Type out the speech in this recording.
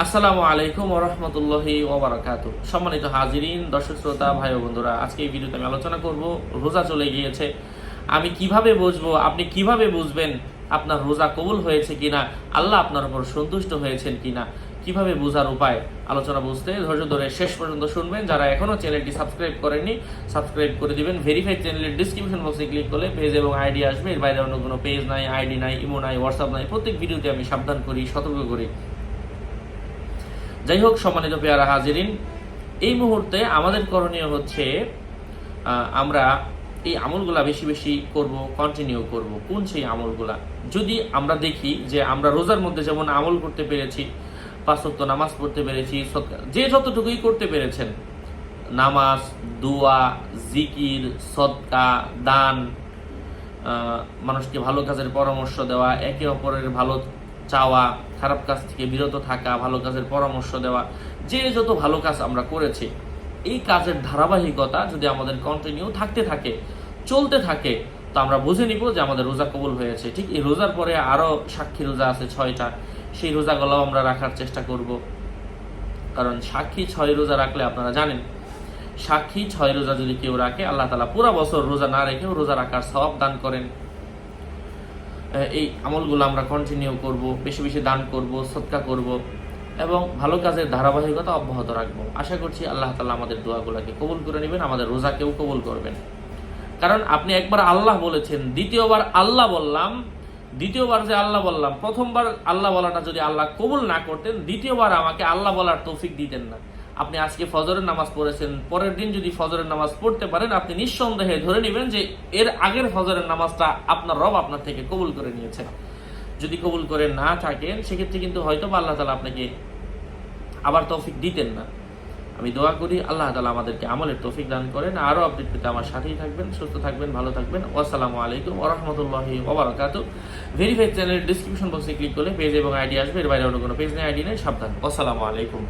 আসসালামু আলাইকুম ওরহমতুল্লাহি ওবরাকাতু সম্মানিত হাজিরিন, দর্শক শ্রোতা, ভাই বন্ধুরা, আজকে এই ভিডিওতে আমি আলোচনা করব, রোজা চলে গিয়েছে। আমি কীভাবে বুঝব, আপনি কীভাবে বুঝবেন আপনার রোজা কবুল হয়েছে কিনা, আল্লাহ আপনার উপর সন্তুষ্ট হয়েছেন কিনা, কীভাবে বোঝার উপায়, আলোচনা বুঝতে ধৈর্য ধরে শেষ পর্যন্ত শুনবেন। যারা এখনও চ্যানেলটি সাবস্ক্রাইব করেননি, সাবস্ক্রাইব করে দিবেন। ভেরিফাইড চ্যানেলের ডিসক্রিপশন বক্সে ক্লিক করলে পেজ এবং আইডি আসবে। এর বাইরে অন্য কোনো পেজ নাই আইডি নাই ইমো নাই হোয়াটসঅ্যাপ নাই। প্রত্যেক ভিডিওতে আমি সাবধান করি, সতর্ক করি। যাই হোক, সম্মানিত পেয়ারা হাজিরিন, এই মুহূর্তে আমাদের করণীয় হচ্ছে আমরা এই আমলগুলা বেশি বেশি করব কন্টিনিউ করব। কোন সেই আমলগুলা? যদি আমরা দেখি যে আমরা রোজার মধ্যে যেমন আমল করতে পেরেছি পাঁচত্ব নামাজ পড়তে পেরেছি যে যতটুকুই করতে পেরেছেন, নামাজ, দোয়া, জিকির সদকা দান মানুষকে ভালো কাজের পরামর্শ দেওয়া, একে অপরের ভালো চাওয়া, খারাপ কাজ থেকে বিরত থাকা, ভালো কাজের পরামর্শ দেওয়া, যে যত ভালো কাজ আমরা করেছি, এই কাজের ধারাবাহিকতা যদি আমাদের কন্টিনিউ থাকতে থাকে, চলতে থাকে, তো আমরা বুঝে নিব যে আমাদের রোজা কবুল হয়েছে। ঠিক এই রোজার পরে আরও সাক্ষী রোজা আছে ছয়টা, সেই রোজাগুলো আমরা রাখার চেষ্টা করব। কারণ সাক্ষী ছয় রোজা রাখলে আপনারা জানেন, সাক্ষী ছয় রোজা যদি কেউ রাখে, আল্লাহ তালা পুরা বছর রোজা না রেখেও রোজা রাখার সওয়াব দান করেন। এই আমলগুলো আমরা কন্টিনিউ করব, বেশি বেশি দান করব, সৎকা করব এবং ভালো কাজের ধারাবাহিকতা অব্যাহত রাখব। আশা করছি আল্লাহ তালা আমাদের দোয়াগুলোকে কবুল করে নেবেন, আমাদের রোজাকেও কবুল করবেন। কারণ আপনি একবার আল্লাহ বলেছেন, দ্বিতীয়বার আল্লাহ বললাম, দ্বিতীয়বার যে আল্লাহ বললাম, প্রথমবার আল্লাহ বলাটা যদি আল্লাহ কবুল না করতেন, দ্বিতীয়বার আমাকে আল্লাহ বলার তৌফিক দিতেন না। আপনি আজকে ফজরের নামাজ পড়েছেন, পরের দিন যদি ফজরের নামাজ পড়তে পারেন, আপনি নিঃসন্দেহে ধরে নেবেন যে এর আগের ফজরের নামাজটা আপনার রব আপনার থেকে কবুল করে নিয়েছেন। যদি কবুল করে না থাকেন, সেক্ষেত্রে কিন্তু হয়তো বা আল্লাহ তালা আপনাকে আবার তৌফিক দিতেন না। আমি দোয়া করি, আল্লাহ তালা আমাদেরকে আমলের তৌফিক দান করেন। আরও আপডেট পেতে আমার সাথেই থাকবেন, সুস্থ থাকবেন, ভালো থাকবেন। আসসালামু আলাইকুম ওরহমতুল্লাহি ওবরাকাতু ভেরিফাইড চ্যানেলের ডিসক্রিপশন বক্সে ক্লিক করলে পেজ এবং আইডি আসবে। এর বাইরে অন্য কোনো পেজ নেই আইডি নেই, সাবধান। আসসালামু আলাইকুম।